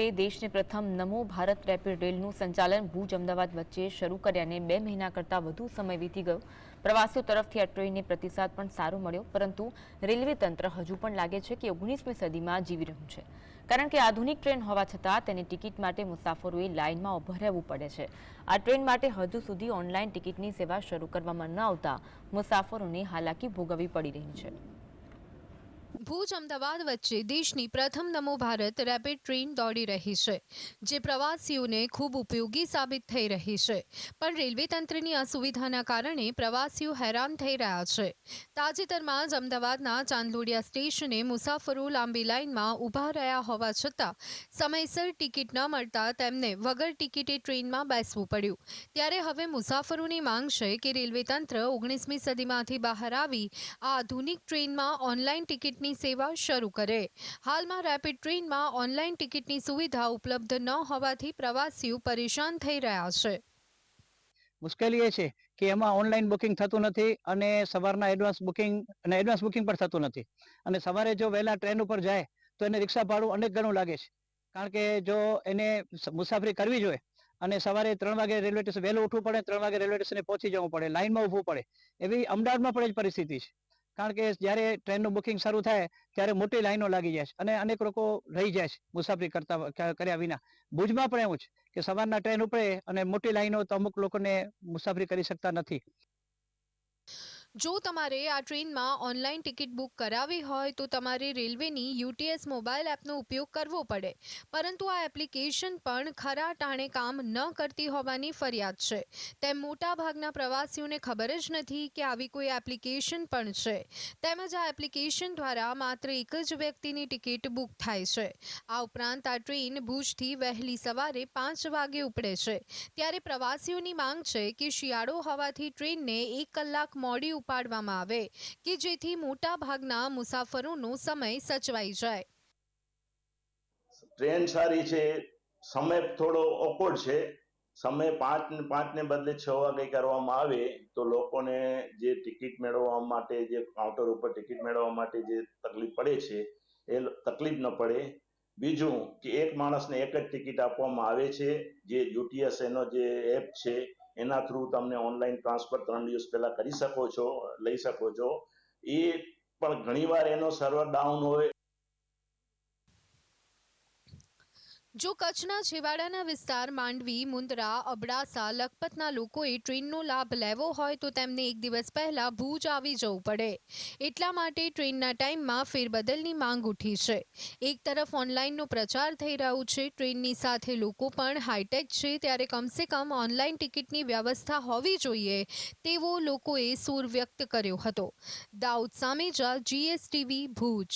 દેશને પ્રથમ નમો ભારત રેપિડ રેલનું સંચાલન ભુજ અમદાવાદ વચ્ચે શરૂ કર્યાને બે મહિના કરતાં વધુ સમય વીતી ગયો. પ્રવાસીઓ તરફથી આ ટ્રેનને પ્રતિસાદ પણ સારો મળ્યો, પરંતુ રેલવે તંત્ર હજુ પણ લાગે છે કે ઓગણીસમી સદીમાં જીવી રહ્યું છે. કારણ કે આધુનિક ટ્રેન હોવા છતાં તેની ટિકિટ માટે મુસાફરોએ લાઇનમાં ઊભા રહેવું પડે છે. આ ટ્રેન માટે હજુ સુધી ઓનલાઈન ટિકિટની સેવા શરૂ કરવામાં ન આવતા મુસાફરોને હાલાકી ભોગવવી પડી રહી છે. ભુજ અમદાવાદ વચ્ચે દેશની પ્રથમ નમો ભારત રેપિડ ટ્રેન દોડી રહી છે, જે પ્રવાસીઓને ખૂબ ઉપયોગી સાબિત થઈ રહી છે. પણ રેલવે તંત્રની અસુવિધાના કારણે પ્રવાસીઓ હેરાન થઈ રહ્યા છે. તાજેતરમાં જ અમદાવાદના ચાંદલોડિયા સ્ટેશને મુસાફરો લાંબી લાઇનમાં ઊભા રહ્યા હોવા છતાં સમયસર ટિકિટ ન મળતા તેમને વગર ટિકિટે ટ્રેનમાં બેસવું પડ્યું. ત્યારે હવે મુસાફરોની માંગ છે કે રેલવે તંત્ર ઓગણીસમી સદીમાંથી બહાર આવી આ આધુનિક ટ્રેનમાં ઓનલાઈન ટિકિટની સેવા શરૂ કરે. હાલમાં રેપિડ ટ્રેનમાં ઓનલાઈન ટિકિટની સુવિધા ઉપલબ્ધ ન હોવાથી પ્રવાસીઓ પરેશાન થઈ રહ્યા છે. મુશ્કેલી એ છે કે એમાં ઓનલાઈન બુકિંગ થતું નથી અને સવારના એડવાન્સ બુકિંગ અને એડવાન્સ બુકિંગ પણ થતું નથી. અને સવારે જો વહેલા ટ્રેન ઉપર જાય તો એને રિક્ષા ભાડું અનેક ગણું લાગે છે. કારણ કે જો એને મુસાફરી કરવી જોઈએ અને સવારે ત્રણ વાગે રેલવે સ્ટેશન વહેલું ઉઠવું પડે, ત્રણ વાગે રેલવે સ્ટેશને પહોંચી જવું પડે લાઇનમાં ઊભું પડે, એવી અમદાવાદમાં પણ જ પરિસ્થિતિ છે. કારણ કે જ્યારે ટ્રેનનું બુકિંગ શરૂ થાય, ત્યારે મોટી લાઈનો લાગી જાય છે અને અનેક લોકો રહી જાય છે મુસાફરી કરતા કર્યા વિના. ભુજમાં પણ એવું છે કે સવારના ટ્રેન ઉપડે અને મોટી લાઈનો તો અમુક લોકોને મુસાફરી કરી શકતા નથી. જો તમારે આ ટ્રેનમાં ઓનલાઈન ટિકિટ બુક કરાવી હોય, તો તમારે રેલવેની યુટીએસ મોબાઈલ એપનો ઉપયોગ કરવો પડે. પરંતુ આ એપ્લિકેશન પણ ખરા ટાણે કામ ન કરતી હોવાની ફરિયાદ છે. તેમ મોટાભાગના પ્રવાસીઓને ખબર જ નથી કે આવી કોઈ એપ્લિકેશન પણ છે. તેમજ આ એપ્લિકેશન દ્વારા માત્ર એક જ વ્યક્તિની ટિકિટ બુક થાય છે. આ ઉપરાંત આ ટ્રેન ભુજથી વહેલી સવારે પાંચ વાગે ઉપડે છે. ત્યારે પ્રવાસીઓની માંગ છે કે શિયાળો હોવાથી ટ્રેનને એક કલાક મોડી ઉપાડવામાં આવે કે જેથી મોટા ભાગના મુસાફરોનો સમય સચવાઈ જાય. ટ્રેન સારી છે, સમય થોડો ઓકવર્ડ છે. સમય પાંચ પાંચ ને બદલે છ વાગે કરવામાં આવે તો લોકોને જે ટિકિટ મેળવવા માટે, જે કાઉન્ટર ઉપર ટિકિટ મેળવવા માટે જે તકલીફ પડે છે, એ તકલીફ ન પડે. બીજું કે એક માણસને એક જ ટિકિટ આપવામાં આવે છે, જે યુટીએસ એનો જે એપ છે એના થ્રુ તમને ઓનલાઈન ટ્રાન્સફર ત્રણ દિવસ પહેલા કરી શકો છો, લઈ શકો છો. એ પણ ઘણીવાર એનો સર્વર ડાઉન હોય જો કચ્છના છેવાડાના વિસ્તાર માંડવી, મુંદ્રા, અબડાસા, લખપતના લોકોએ ટ્રેનનો લાભ લેવો હોય તો તેમને એક દિવસ પહેલા ભુજ આવી જવું પડે. એટલા માટે ટ્રેનના ટાઈમમાં ફેરબદલની માંગ ઉઠી છે. એક તરફ ઓનલાઈનનો પ્રચાર થઈ રહ્યો છે, ટ્રેનની સાથે લોકો પણ હાઈટેક છે, ત્યારે કમસે કમ ઓનલાઈન ટિકિટની વ્યવસ્થા હોવી જોઈએ તેવો લોકોએ સૂર વ્યક્ત કર્યો હતો. દાઉદ સામેજા, જીએસટીવી, ભુજ.